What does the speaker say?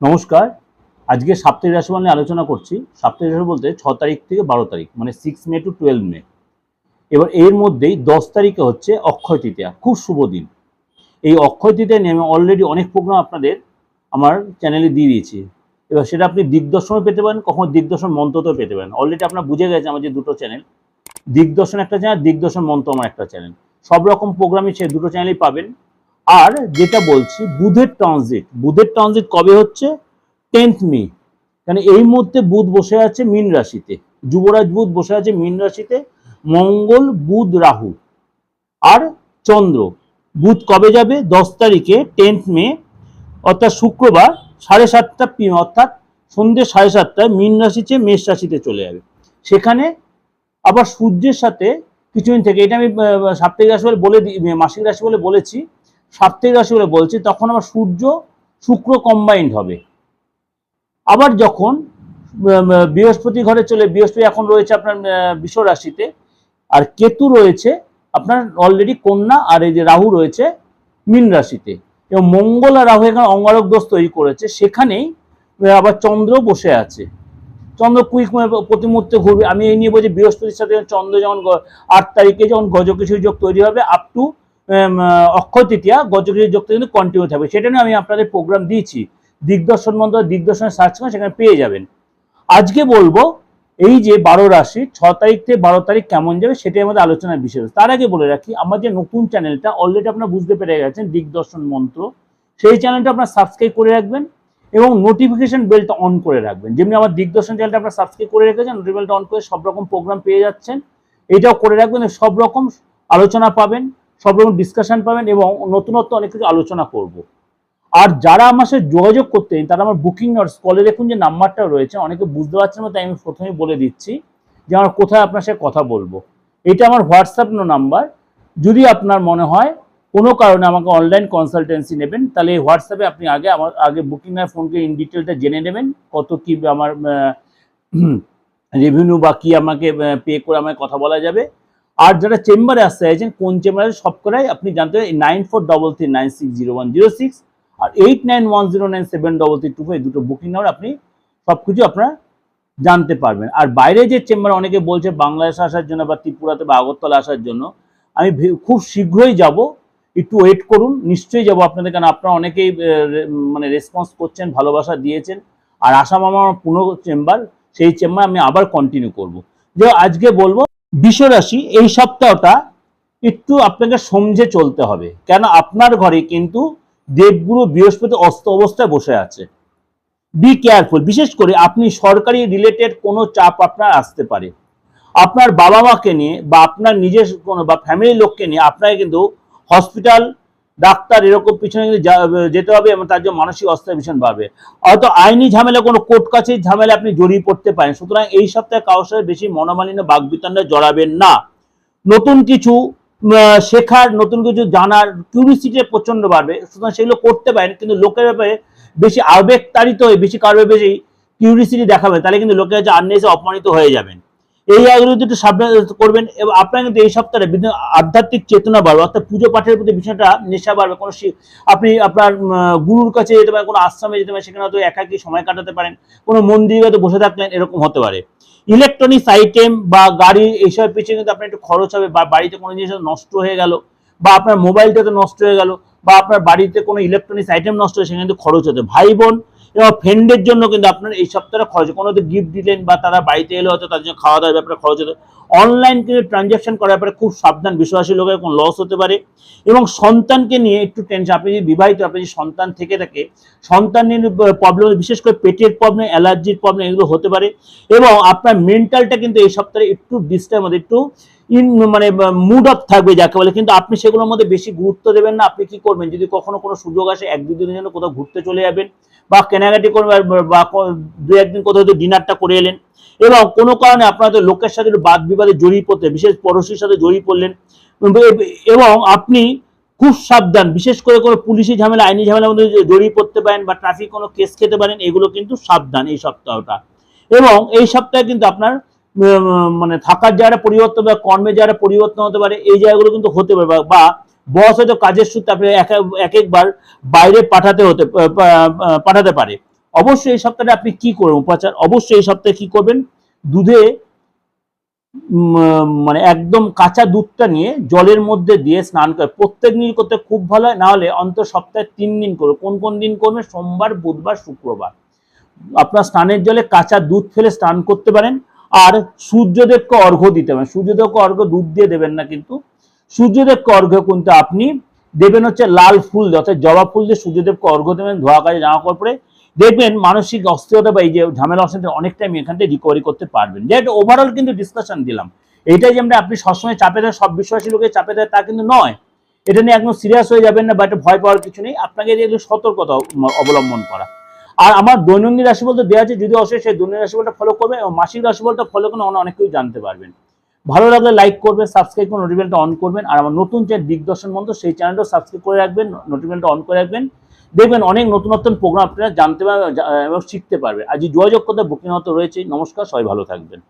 নমস্কার। আজকে সাপ্তাহিক রাশিফল নিয়ে আলোচনা করছি। সাপ্তাহিক রাশি বলতে ছ তারিখ থেকে বারো তারিখ মানে six May to twelve May. এবার এর মধ্যেই দশ তারিখে হচ্ছে অক্ষয় তৃতীয়া। খুব শুভ দিন। এই অক্ষয় তৃতীয়া নিয়ে আমি অলরেডি অনেক প্রোগ্রাম আপনাদের আমার চ্যানেলে দিয়ে দিয়েছি। এবার সেটা আপনি দিগদর্শনও পেতে পারেন, কখনো দিগদর্শন মন্ত্রতেও পেতে পারেন। অলরেডি আপনার বুঝে গেছে আমার যে দুটো চ্যানেল দিগদর্শন একটা চ্যানেল দিগদর্শন মন্ত্র আমার একটা চ্যানেল সব রকম প্রোগ্রামই সে দুটো চ্যানেলেই পাবেন। আর যেটা বলছি, বুধের ট্রানজিট বুধের ট্রানজিট কবে হচ্ছে? টেন্থ মে কারণ এই মুহূর্তে বুধ বসে আছে মীন রাশিতে। যুবরাজ বুধ বসে আছে মীন রাশিতে। মঙ্গল, বুধ, রাহু। আর চন্দ্র। বুধ কবে যাবে? দশ তারিখে টেন্থ মে অর্থাৎ শুক্রবার, সাড়ে সাতটা পিএম অর্থাৎ সন্ধ্যে সাড়ে সাতটায় মীন রাশিতে মেষ রাশিতে চলে যাবে। সেখানে আবার সূর্যের সাথে, কিছুদিন থেকে, এটা আমি সাপ্তাহিক রাশি বলে বলে মাসিক রাশি বলে বলেছি সাপ্তাহিক রাশি বলে বলছি, তখন আবার সূর্য শুক্র কম্বাইন্ড হবে। আবার যখন বৃহস্পতি ঘরে চলে, বৃহস্পতি এখন রয়েছে আপনার বিশ্ব রাশিতে, আর কেতু রয়েছে আপনার অলরেডি কন্যা, আর এই যে রাহু রয়েছে মীন রাশিতে। এবং মঙ্গল আর রাহু এখানে অঙ্গারক দোষ তৈরি করেছে, সেখানেই আবার চন্দ্র বসে আছে। চন্দ্র কুইক প্রতি মুহূর্তে ঘুরবে। আমি এই নিয়ে বলছি, বৃহস্পতির সাথে চন্দ্র যখন গ- আট তারিখে যখন গজকেশরী যোগ তৈরি হবে আপ টু অক্ষয় তৃতীয়া গজকেশরী যোগটা কিন্তু কন্টিনিউ থাকবে। সেটা নিয়ে আমি আপনাদের প্রোগ্রাম দিয়েছি। দিগদর্শন মন্ত্র দিগদর্শনে সার্চ করে সেখানে পেয়ে যাবেন। আজকে বলব, এই যে বারো রাশি, ছ তারিখ থেকে বারো তারিখ কেমন যাবে সেটাই আমাদের আলোচনার বিষয়। তার আগে বলে রাখি, আমার যে নতুন চ্যানেলটা অলরেডি আপনারা বুঝতে পেরে গেছেন, দিগদর্শন মন্ত্র। সেই চ্যানেলটা আপনারা সাবস্ক্রাইব করে রাখবেন এবং নোটিফিকেশন বেলটা অন করে রাখবেন। যেমনি আমার দিগদর্শন চ্যানেলটা আপনারা সাবস্ক্রাইব করে রেখেছেন নোটিফিকেশনটা অন করে সব রকম প্রোগ্রাম পেয়ে যাচ্ছেন। এটাও করে রাখবেন সব রকম আলোচনা পাবেন। সব রকম ডিসকাশন পাবেন এবং নতুনত্ব অনেক কিছু আলোচনা করব। আর যারা আমার সাথে যোগাযোগ করতে তারা আমার বুকিং নটস কলে দেখুন যে নাম্বারটা রয়েছে, অনেকে বুঝতে পারছেন না, তাই আমি প্রথমেই বলে দিচ্ছি যে আমার কোথায় আপনার সাথে কথা বলব। এটা আমার হোয়াটসঅ্যাপ নাম্বার। যদি আপনার মনে হয় কোনো কারণে আমাকে অনলাইন কনসালটেন্সি নেবেন, তাহলে হোয়াটসঅ্যাপে আপনি আগে আমার, আগে বুকিং এর ফোনকে ইন ডিটেলটা জেনে নেবেন, কত কি আমার রেভিনিউ বা কী আমাকে পে করে আমাকে কথা বলা যাবে। আর যারা চেম্বারে আসতে চাইছেন, কোন চেম্বারে সব করাই আপনি জানতে পারেন nine four double three nine six zero one zero six আর eight nine one zero nine seven double three two five দুটো বুকিং নাম্বার আপনি সব কিছু আপনারা জানতে পারবেন। আর বাইরে যে চেম্বার অনেকে বলছে বাংলাদেশে আসার জন্য বা ত্রিপুরাতে বা আগরতলা আসার জন্য, আমি খুব শীঘ্রই যাব। একটু ওয়েট করুন, নিশ্চয়ই যাব আপনাদের, কারণ আপনারা অনেকেই মানে রেসপন্স করছেন, ভালোবাসা দিয়েছেন। আর আসাম আমার পুরো চেম্বার সেই চেম্বার আমি আবার কন্টিনিউ করব। যে আজকে বলব বিশ্বরাশি এই সপ্তাহটা একটু আপনাকে সমঝে চলতে হবে। কেন? আপনার ঘরে কিন্তু দেবগুরু বৃহস্পতি অস্ত অবস্থায় বসে আছে। বি কেয়ারফুল বিশেষ করে আপনি সরকারি রিলেটেড কোনো চাপ আপনার আসতে পারে। আপনার বাবা মাকে নিয়ে বা আপনার নিজের কোনো বা ফ্যামিলির লোককে নিয়ে আপনাকে কিন্তু হসপিটাল ডাক্তার এরকম পিছনে যেতে হবে এবং তার জন্য মানসিক অবস্থা ভীষণ বাড়বে। হয়তো আইনি ঝামেলা, কোনো কোর্ট কাছের ঝামেলা আপনি জড়িয়ে পড়তে পারেন। সুতরাং এই সপ্তাহে কারোর সাথে বেশি মনোমালিন্য বাগবিতণ্ডা জড়াবেন না। নতুন কিছু শেখার, নতুন কিছু জানার কিউরিসিটি প্রচণ্ড বাড়বে। সুতরাং সেগুলো করতে পারেন, কিন্তু লোকের ব্যাপারে বেশি আবেগ তাড়িত হয়ে, বেশি কারোর বেশি কিউরিসিটি দেখাবেন, তাহলে কিন্তু লোকের কাছে আন্নেসে অপমানিত হয়ে যাবেন। এই জায়গাগুলো একটু সাবধান করবেন এবং আপনার কিন্তু এই সপ্তাহে বিভিন্ন আধ্যাত্মিক চেতনা বাড়বে অর্থাৎ পুজো পাঠের প্রতি বিষয়টা নেশা বাড়বে। কোনো আপনি আপনার গুরুর কাছে যেতে পারেন, কোনো আশ্রমে যেতে পারেন, সেখানে হয়তো একাকি সময় কাটাতে পারেন, কোনো মন্দিরে হয়তো বসে থাকলেন এরকম হতে পারে। ইলেকট্রনিক্স আইটেম বা গাড়ি, এইসবের পিছনে কিন্তু আপনার একটু খরচ হবে, বা বাড়িতে কোনো জিনিস নষ্ট হয়ে গেল, বা আপনার মোবাইলটা তো নষ্ট হয়ে গেল, বা আপনার বাড়িতে কোনো ইলেকট্রনিক্স আইটেম নষ্ট হয়ে সেখানে কিন্তু খরচ হতে ভাই বোন ফ্রেন্ডের জন্য কিন্তু আপনার এই সপ্তাহে খরচ কোনো হয়তো গিফট দিলেন বা তারা বাড়িতে এলে, হয়তো তার জন্য খাওয়া দাওয়ার ব্যাপারে খরচ হতো। অনলাইন কিন্তু ট্রানজ্যাকশন করার ব্যাপারে খুব সাবধান। বিশ্বাসী লোকের কোনো লস হতে পারে। এবং সন্তানকে নিয়ে একটু টেনশন আপনি যদি বিবাহিত, আপনি যদি সন্তান থেকে থাকে, সন্তান নিয়ে প্রবলেম বিশেষ করে পেটের প্রবলেম অ্যালার্জির প্রবলেম এগুলো হতে পারে। এবং আপনার মেন্টালটা কিন্তু এই সপ্তাহে একটু ডিস্টার্ব মধ্যে একটু ইন মানে মুড অফ থাকবে যাকে বলে, কিন্তু আপনি সেগুলোর মধ্যে বেশি গুরুত্ব দেবেন না। আপনি কি করবেন? যদি কখনো কোনো সুযোগ আসে, এক, দুই দিনের জন্য কোথাও ঘুরতে চলে যাবেন, বা কেনাকাটি করবেন, বা- দু, একদিন কোথাও হয়তো ডিনারটা করে এলেন, এবং কোনো কারণে আপনার লোকের সাথে বাদ বিবাদে জড়িয়ে পড়তে, বিশেষ পড়োশির সাথে জড়িয়ে পড়লেন, এবং আপনি খুব সাবধান, বিশেষ করে কোনো পুলিশি ঝামেলা, আইনি ঝামেলার মধ্যে জড়িয়ে পড়তে পারেন, বা ট্রাফিক কোনো কেস খেতে পারেন, এগুলো কিন্তু সাবধান এই সপ্তাহটা। এবং এই সপ্তাহে কিন্তু আপনার মানে থাকার জায়গাটা পরিবর্তন বা কর্মের জায়গাটা পরিবর্তন হতে পারে, এই জায়গাগুলো কিন্তু হতে পারে। বা- বস হয়তো কাজের সূত্রে আপনি এক এক একবার বাইরে পাঠাতে হতে পাঠাতে পারে। অবশ্যই এই সপ্তাহে আপনি কি করবেন উপাচার? অবশ্যই এই সপ্তাহে কি করবেন? দুধে মানে একদম কাঁচা দুধটা নিয়ে জলের মধ্যে দিয়ে স্নান করে, প্রত্যেক দিন করতে খুব ভালো হয় না হলে অন্ত সপ্তাহে তিন দিন করবে কোন কোন দিন করবে সোমবার, বুধবার, শুক্রবার। আপনার স্নানের জলে কাঁচা দুধ ফেলে স্নান করতে পারেন। আর সূর্যদেবকে অর্ঘ্য দিতে হবে। সূর্যদেবকে অর্ঘ্য দুধ দিয়ে দেবেন না কিন্তু। সূর্যদেবকে অর্ঘ্য কিন্তু আপনি দেবেন হচ্ছে লাল ফুল অর্থাৎ জবা ফুল দিয়ে সূর্যদেবকে অর্ঘ্য দেবেন, ধোয়া কাজে জামা কাপড় দেখবেন মানসিক অস্থিরতা বা এই যে ঝামেলা অশান্তি অনেকটা আমি এখান থেকে রিকভারি করতে পারবেন। যে একটা ওভারঅল কিন্তু ডিসকাশন দিলাম। এটাই যে আমরা আপনি সবসময় চাপে দেয় সব বিশ্বাসী লোকে চাপে দেয় তা কিন্তু নয়। এটা নিয়ে একদম সিরিয়াস হয়ে যাবেন না বা এটা ভয় পাওয়ার কিছু নেই। আপনাকে এগুলো সতর্কতা অবলম্বন করা। আর আমার দৈনন্দিন রাশিফল তো দেওয়া আছে যদি অবশ্যই সেই দৈনন্দিন রাশিফলটা ফলো করবে এবং মাসিক রাশিফলটা ফলো করে অনেক কিছু জানতে পারবেন। ভালো লাগলে লাইক করবেন সাবস্ক্রাইব করে নোটিফিকেশনটা অন করবেন আর আমার নতুন যে দিগদর্শন মন্ত্র সেই চ্যানেলটা সাবস্ক্রাইব করে রাখবেন নোটিফিকেশনটা অন করে রাখবেন। দেখবেন অনেক নতুন নতুন প্রোগ্রাম আপনারা জানতে পারবেন এবং শিখতে পারবেন। আজ যোগাযোগ করতে বুকিং হতে রয়েছে, নমস্কার, সবাই ভালো থাকবেন।